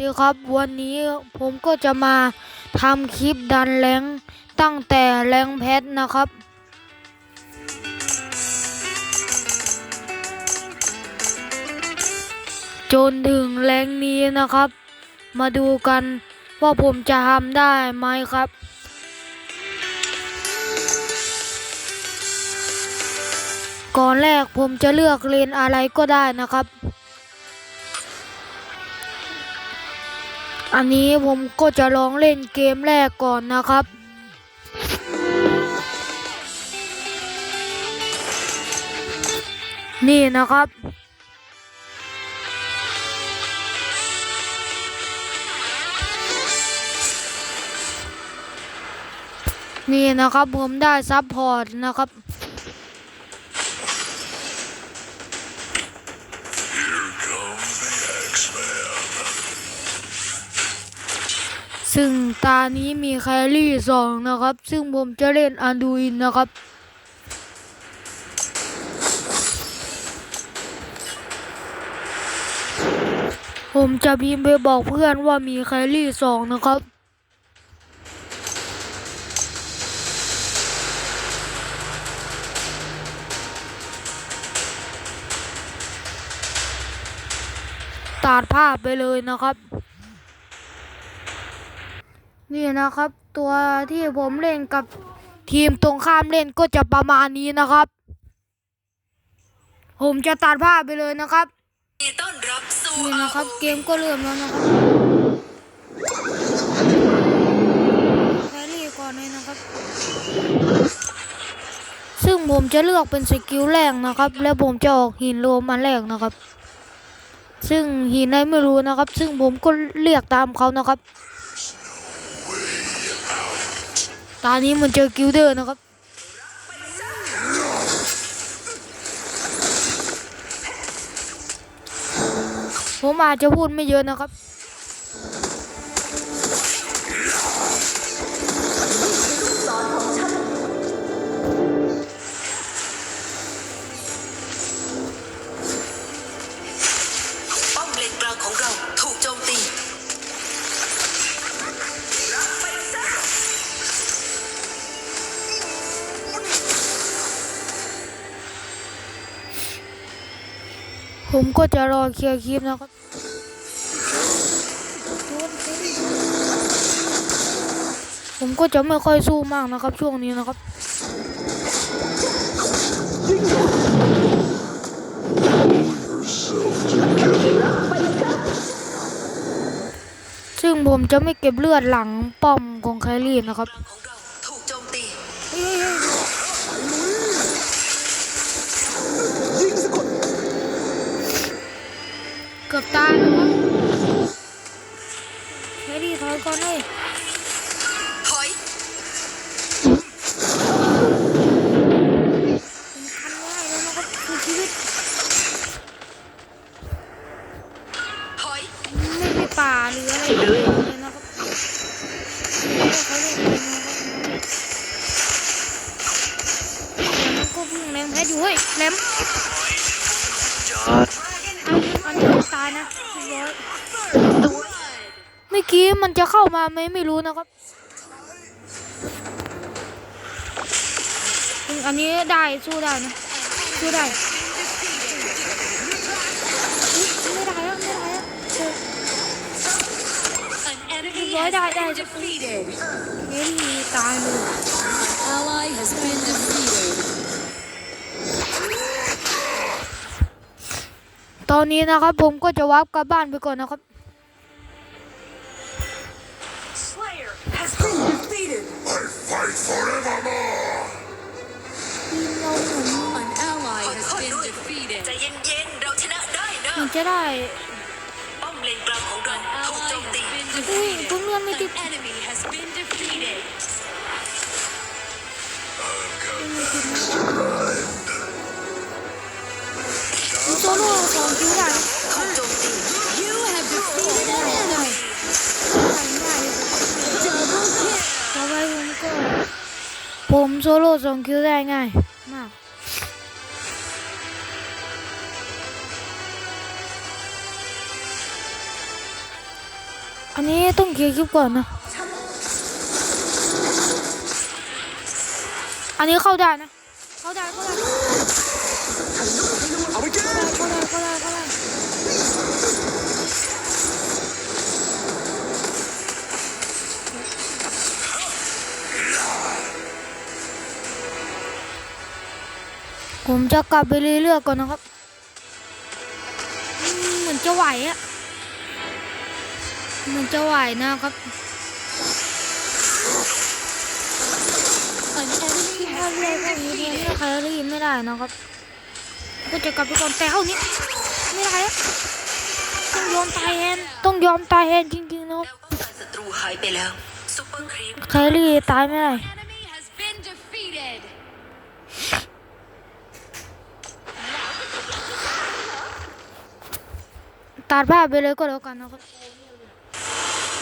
ดีครับวันนี้ผมก็จะมาทำคลิปดันแรงตั้งแต่แรงแพทนะครับ จนถึงแรงนี้นะครับ มาดูกันว่าผมจะทำได้ไหมครับก่อนแรกผมจะเลือกเลนอะไรก็ได้นะครับ อันนี้ผมก็จะลองเล่นเกมแรกก่อนนะครับ นี่นะครับ นี่นะครับผมได้ซับพอร์ตนะครับ ซึ่งตานี้มีแครี่สองนะครับ ซึ่งผมจะเล่นอันดูอินนะครับผมจะพิมพ์ไปบอกเพื่อนว่ามีแคลรี่สองนะครับ ตัดภาพไปเลยนะครับ นี่นะครับ ตัวที่ผมเล่นกับทีมตรงข้ามเล่นก็จะประมาณนี้นะครับ ผมจะตัดภาพไปเลยนะครับนดีต้อนรับสู่นี่นะครับเกมก็เริ่มแล้วนะครับแครี่ก่อนเลยนะครับ ซึ่งผมจะเลือกเป็นสกิลแรกนะครับ แล้วผมจะออกหินโลมอันแรกนะครับ ซึ่งหินไหนไม่รู้นะครับ ซึ่งผมก็เรียกตามเขานะครับ ตอนนี้มันเจอกิลเดอร์นะครับ ผมอาจจะพูดไม่เยอะนะครับ ผมก็จะรอเคลียร์คลิปนะครับผมก็จะไม่ค่อยสู้มากนะครับ ช่วงนี้นะครับซึ่งผมจะไม่เก็บเลือดหลังป้อมของแครี่นะครับ ของเราถูกโจมตีเกือบตายนะครับแครี่ถอยก่อนเลยถอยทำง่ายแล้วนะครับคือชีวิตถอยไม่มีป่าหรืออะไรเลยนะครับเขาเรียกอะไรนะครับแล้วก็พึ่งแรงแพ้อยู่เฮ้ยแรม อกี้มันจะเข้ามาไหมไม่รู้นะครับ อันนี้ได้สู้ได้นะสู้ได้ไม่ได้แล้วไม่ได้แล้วร้อยได้ได้เฮ้ยตายเลยตอนนี้นะครับผมก็จะวับกลับบ้านไปก่อนนะครับ จะได้ป้อมเลนกลางของเราถูกโจมตีอุ้ยเพิ่งเลื่อนไม่ติด enemy has been defeated โซโล่สองคิวได้ถูกโจมตี You have ได้ได้ได้ต่อไปผมก็ผมโซโล่สองคิวได้ง่ายมาก นนี้ต้องเคลียร์คลิปก่อนนะ อันนี้เข้าได้นะ เข้าได้เข้าได้เข้าได้เข้าได้เข้าได้เข้าได้ผมจะกลับไปเรื่อยๆก่อนนะครับ เหมือนจะไหวอะ มือนจะไหวนะครับ An enemy ถ้า has เรียก been ว่าอย่างนี้ defeated. ใครได้ยินไม่ได้นะครับก็จะกลับไปก่อนแต่เท่านี้ไม่ได้แล้วต้องยอมตายแทนต้องยอมตายแทนจริงๆนะครับแล้วก็การศัตรูหายไปแล้วซุปเปอร์ครีมแครี่ตายไม่ได้ enemy has been defeated ตัดภาพไปเลยก็แล้วกันนะครับ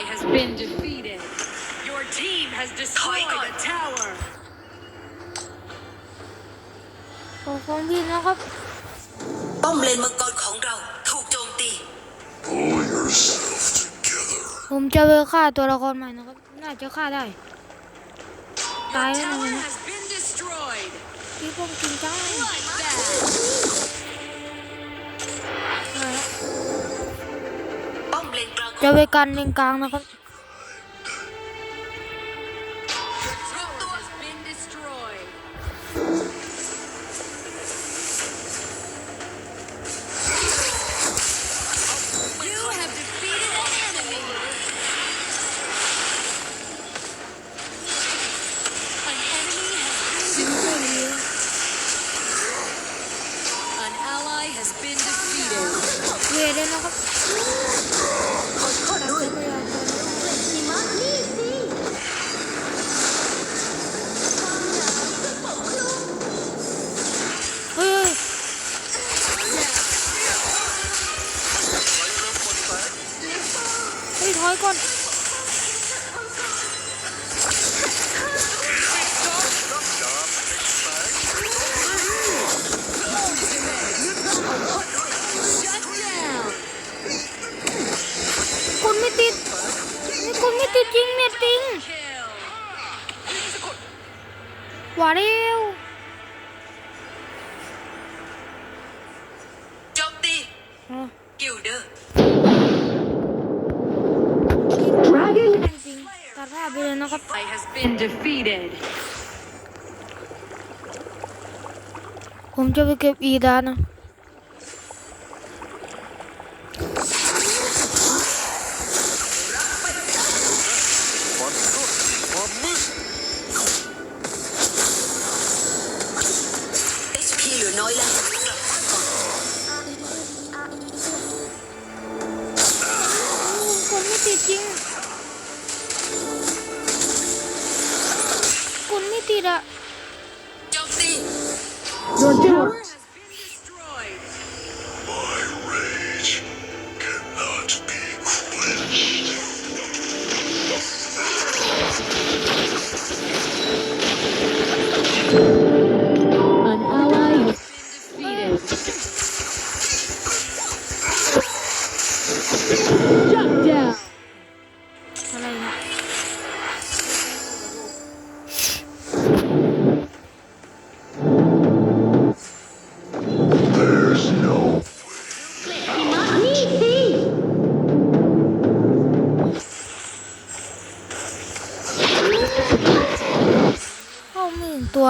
ally has been defeated Your team has destroyed a tower ออกของพี่นะครับ ป้อมเลนมังกรของเราถูกโจมตี Pull yourself together. ผมจะไปฆ่าตัวละครใหม่นะครับ น่าจะฆ่าได้ตาย Your แล้วนะ tower วันนี้ has been destroyed พี่ผมจริงจังเล เจะไปกันเลนกลางนะครับ หวาเร็วโจมตีอ๋อกิ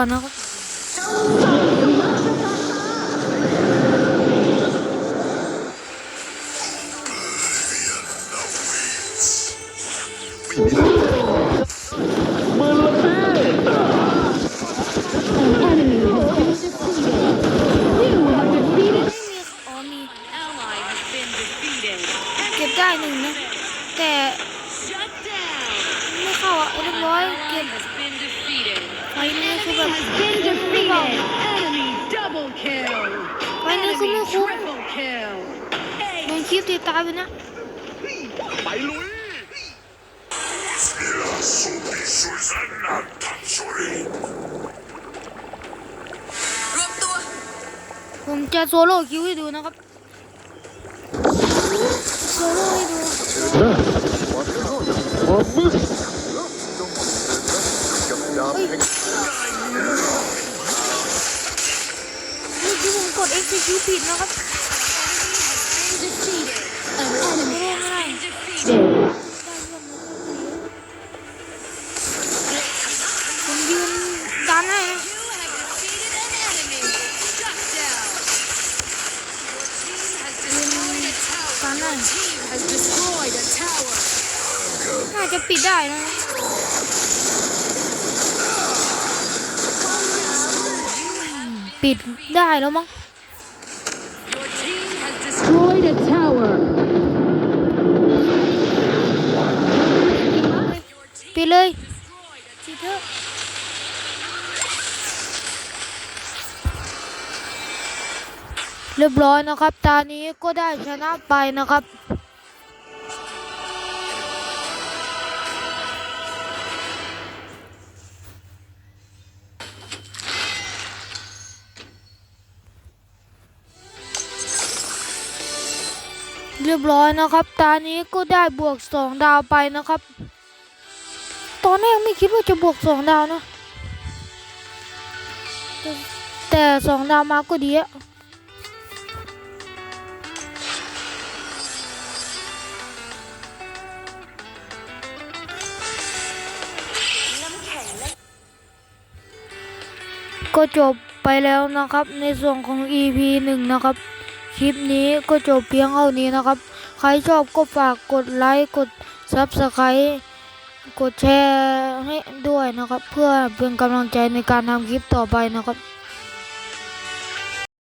ก่ Susan, Tansori. รวมตัว ผมจะโซโล่คิวให้ดูนะครับ โซโล่ให้ดูเฮ้ยเมื่อกี้ผมกด execute ผิดนะครับ ปิดได้แล้วมั้ง Your team has destroyed Destroyed a tower. ปิดเลยปิดเถอะเรียบร้อยนะครับ ตานี้ก็ได้ชนะไปนะครับ รียบร้อยนะครับ ตานี้ก็ได้บวกสองดาวไปนะครับ ตอนแรกไม่คิดว่าจะบวกสองดาวนะ แต่สองดาวมาก็ดีอะก็จบไปแล้วนะครับในส่วนของ EP หนึ่งนะครับ ลิปนี้ก็จบเพียงเท่านี้นะครับ ใครชอบก็ฝากกดไลค์ กด Subscribe กดแชร์ให้ด้วยนะครับ เพื่อเป็นกำลังใจในการทำคลิปต่อไปนะครับ